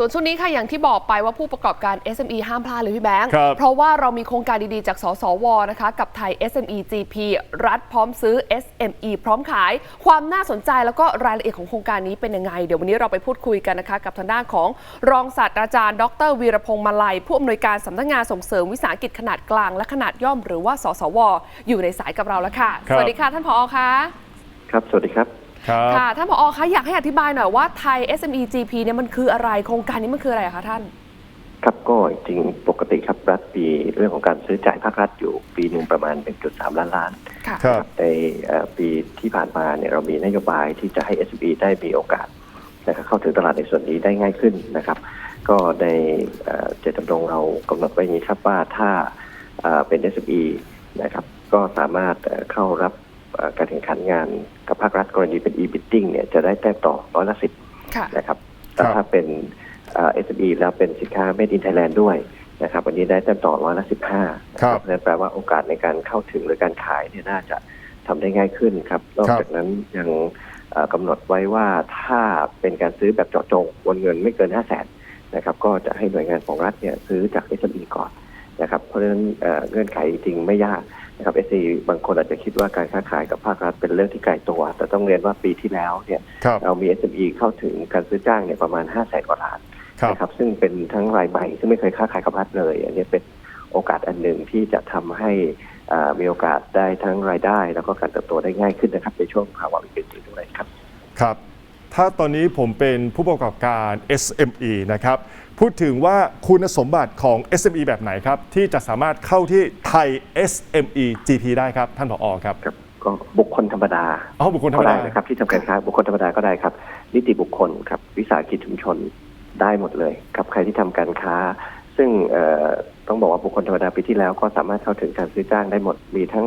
ส่วนช่วงนี้ค่ะอย่างที่บอกไปว่าผู้ประกอบการ SME ห้ามพลาดเลยพี่แบงค์ครับเพราะว่าเรามีโครงการดีๆ จาก สสวนะคะกับไทย SME GP รัฐพร้อมซื้อ SME พร้อมขาย ความน่าสนใจแล้วก็รายละเอียดของโครงการนี้เป็นยังไง เดี๋ยววันนี้เราไปพูดคุยกันนะคะกับทางด้านของรองศาสตราจารย์ ดรวีรพงษ์มาลัย ผู้อำนวยการสำนักงานส่งเสริมวิสาหกิจขนาดกลางและขนาดย่อมหรือว่า สสว อยู่ในสายกับเราแล้วค่ะครับสวัสดีค่ะท่านผอคะครับ สวัสดีครับ ครับค่ะท่านผอคะอยากให้อธิบายหน่อยว่าไทย SME GP เนี่ยมันคืออะไรโครงการนี้มันคืออะไรอะคะท่าน ครับก็จริงปกติครับรัฐปีเรื่องของการซื้อจ่ายภาครัฐอยู่ปีหนึ่งประมาณ 1.3 ล้านล้านค่ะ ครับ ในเอ่อปีที่ผ่านมาเนี่ยเรามีนโยบายที่จะให้ SME ได้มีโอกาสนะครับเข้าถึงตลาดในส่วนนี้ได้ง่ายขึ้นนะครับ ก็ในเอ่อเจตจำนงเรากำหนดไว้อย่างนี้ครับว่าถ้าเอ่อเป็น SME นะครับก็สามารถเอ่อเข้ารับเอ่อ การแข่งขันงานกับภาครัฐกรณีเป็น e-bidding เนี่ยจะได้แต้มต่อร้อยละสิบค่ะนะครับแต่ครับถ้าเป็นเอ่อ SME แล้วเป็นสินค้า Made in Thailand ด้วยนะครับวันนี้ได้แต้มต่อร้อยละสิบห้าครับนั่นแปลว่าโอกาสในการเข้าถึงหรือการขายเนี่ยน่าจะทำได้ง่ายขึ้นครับ นอกจากนั้นยังเอ่อกำหนดไว้ว่าถ้าเป็นการซื้อแบบเจาะจงวงเงินไม่เกินห้าแสนนะครับก็จะให้หน่วยงานของรัฐเนี่ยซื้อจาก SME ก่อน นะครับเพราะฉะนั้นเอ่อเงื่อนไขจริงไม่ยากนะครับ SME บางคนอาจจะคิดว่าการค้าขายกับภาครัฐเป็นเรื่องที่ไกลตัว แต่ต้องเรียนว่าปีที่แล้วเนี่ยครับเรามี SME เข้าถึงการซื้อจ้างเนี่ยประมาณ 5 0 0แสนกว่าล้านครับนะครับซึ่งเป็นทั้งรายใหม่ซึ่งไม่เคยค้าขายกับรัฐเลย อันนี้เป็นโอกาสอันหนึ่งที่จะทำให้อ่ามีโอกาสได้ทั้งรายได้ แล้วก็การเติบโตได้ง่ายขึ้นนะครับในช่วงภาวะวิกฤตนี้ด้วยครับ ครับ ถ้าตอนนี้ผมเป็นผู้ประกอบการ SME นะครับ พูดถึงว่าคุณสมบัติของ SME แบบไหนครับ ที่จะสามารถเข้าที่ไทย SME GP ได้ครับ ท่านผอครับครับก็บุคคลธรรมดาอ๋อบุคคลธรรก็มได้ดานะครับที่ทำการค้าบุคคลธรรมดาก็ได้ครับ นิติบุคคลครับวิสาหกิจชุมชนได้หมดเลยครับใครที่ทำการค้า ซึ่งเอ่อต้องบอกว่าบุคคลธรรมดาปีที่แล้วก็สามารถเข้าถึงการซื้อจ้างได้หมดมีทั้ง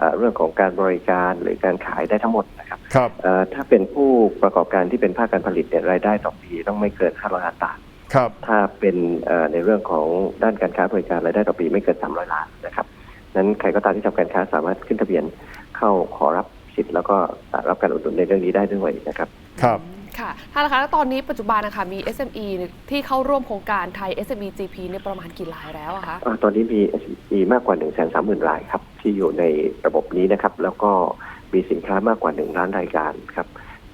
เอ่อเรื่องของการบริการหรือการขายได้ทั้งหมดนะครับครับเอ่อถ้าเป็นผู้ประกอบการที่เป็นภาคการผลิตเนี่ยรายได้ต่อปีต้องไม่เกิน500ล้านบาทครับถ้าเป็นเอ่อในเรื่องของด้านการค้าบริการรายได้ต่อปีไม่เกิน300ล้านนะครับนั้นใครก็ตามที่ทำการค้าสามารถขึ้นทะเบียนเข้าขอรับสิทธิ์แล้วก็รับการอุดหนุนในเรื่องนี้ได้ด้วยนะครับครับค่ะท่านนะคะแล้วตอนนี้ปัจจุบันนะคะมี SME ที่เข้าร่วมโครงการไทย SME GP เนี่ยประมาณกี่รายแล้วอะคะอ่าตอนนี้มี SME มากกว่า1 3 0 0 0 0รายครับ ที่อยู่ในระบบนี้นะครับ แล้วก็มีสินค้ามากกว่า1ล้านรายการครับ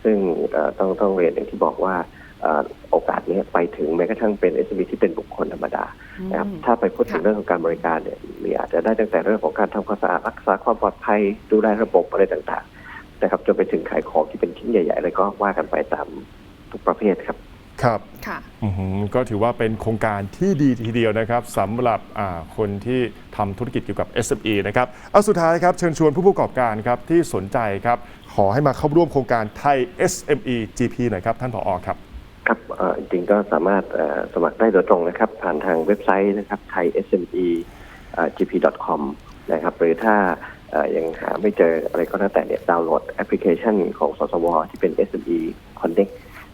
ซึ่งเอ่อต้องต้องเรียนอย่างที่บอกว่าเอ่อโอกาสนี้ไปถึงแม้กระทั่งเป็น SME ที่เป็นบุคคลธรรมดานะครับอืมถ้าไปพูดถึงค่ะเรื่องของการบริการเนี่ยมีอาจจะได้ตั้งแต่เรื่องของการทำความสะอาดรักษาความปลอดภัยดูแลระบบอะไรต่างๆนะครับจนไปถึงขายของที่เป็นชิ้นใหญ่ๆอะไรก็ว่ากันไปตามทุกประเภทครับ ครับค่ะ อื้อหือก็ถือว่าเป็นโครงการที่ดีทีเดียวนะครับสำหรับอ่าคนที่ทำธุรกิจเกี่ยวกับ SME นะครับเอาสุดท้ายครับเชิญชวนผู้ประกอบการครับที่สนใจครับขอให้มาเข้าร่วมโครงการไทย SME GP หน่อยครับท่านผอครับ ครับเอ่อจริงๆก็สามารถเอ่อสมัครได้โดยตรงนะครับ ผ่านทางเว็บไซต์นะครับ thai sme gp com นะครับ หรือถ้าเอ่อยังหาไม่เจออะไรก็แล้วแต่เนี่ยดาวน์โหลดแอปพลิเคชันของสสวที่เป็น SME Connect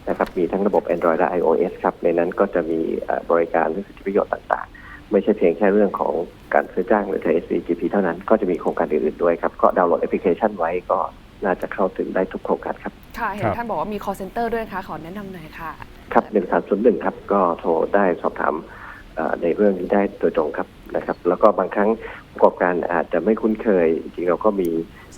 นะครับมีทั้งระบบ Android และ iOS ครับ ในนั้นก็จะมีเอ่อบริการและสิทธิประโยชน์ต่างๆ ไม่ใช่เพียงแค่เรื่องของการซื้อจ้างหรือ Thai SME GP เท่านั้นก็จะมีโครงการอื่นๆด้วยครับ ก็ดาวน์โหลดแอปพลิเคชันไว้ก็น่าจะเข้าถึงได้ทุกโครงการครับ ค่ะ เห็คนรับท่านบอกว่ามี call center ด้วยนะคะ ขอแนะนำหน่อยค่ะ ครับหนึ่งสามศูนย์หนึ่งครับ ก็โทรได้สอบถามเอ่อในเรื่องนี้ได้โดยตรงครับ นะครับ แล้วก็บางครั้งผู้ประกอบการอาจจะไม่คุ้นเคย จริงๆเราก็มี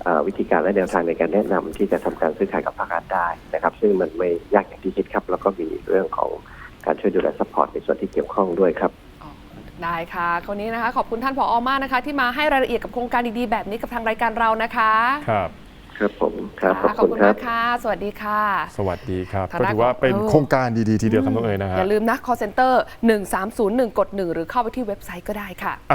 เอ่อวิธีการและแนวทางในการแนะนำที่จะทำการซื้อขายกับภาครัฐได้นะครับ ซึ่งมันไม่ยากอย่างที่คิดครับ แล้วก็มีเรื่องของการช่วยดูแลซัพพอร์ตในส่วนที่เกี่ยวข้องด้วยครับอ๋อได้ค่ะคนนี้นะคะ ขอบคุณท่านผอมากนะคะ ที่มาให้รายละเอียดกับโครงการดีๆแบบนี้กับทางรายการเรานะคะ ครับ ครับผมครับขอบขอบคุณคุณครัมาบกค่ะ สวัสดีค่ะ สวัสดีครับฐานะก็ถือว่าเป็นเออโครงการดีๆ ทีเดียวครับน้องเอ๋ยนะฮะ อย่าลืมนะ call center 1301กด1หรือเข้าไปที่เว็บไซต์ก็ได้ค่ะ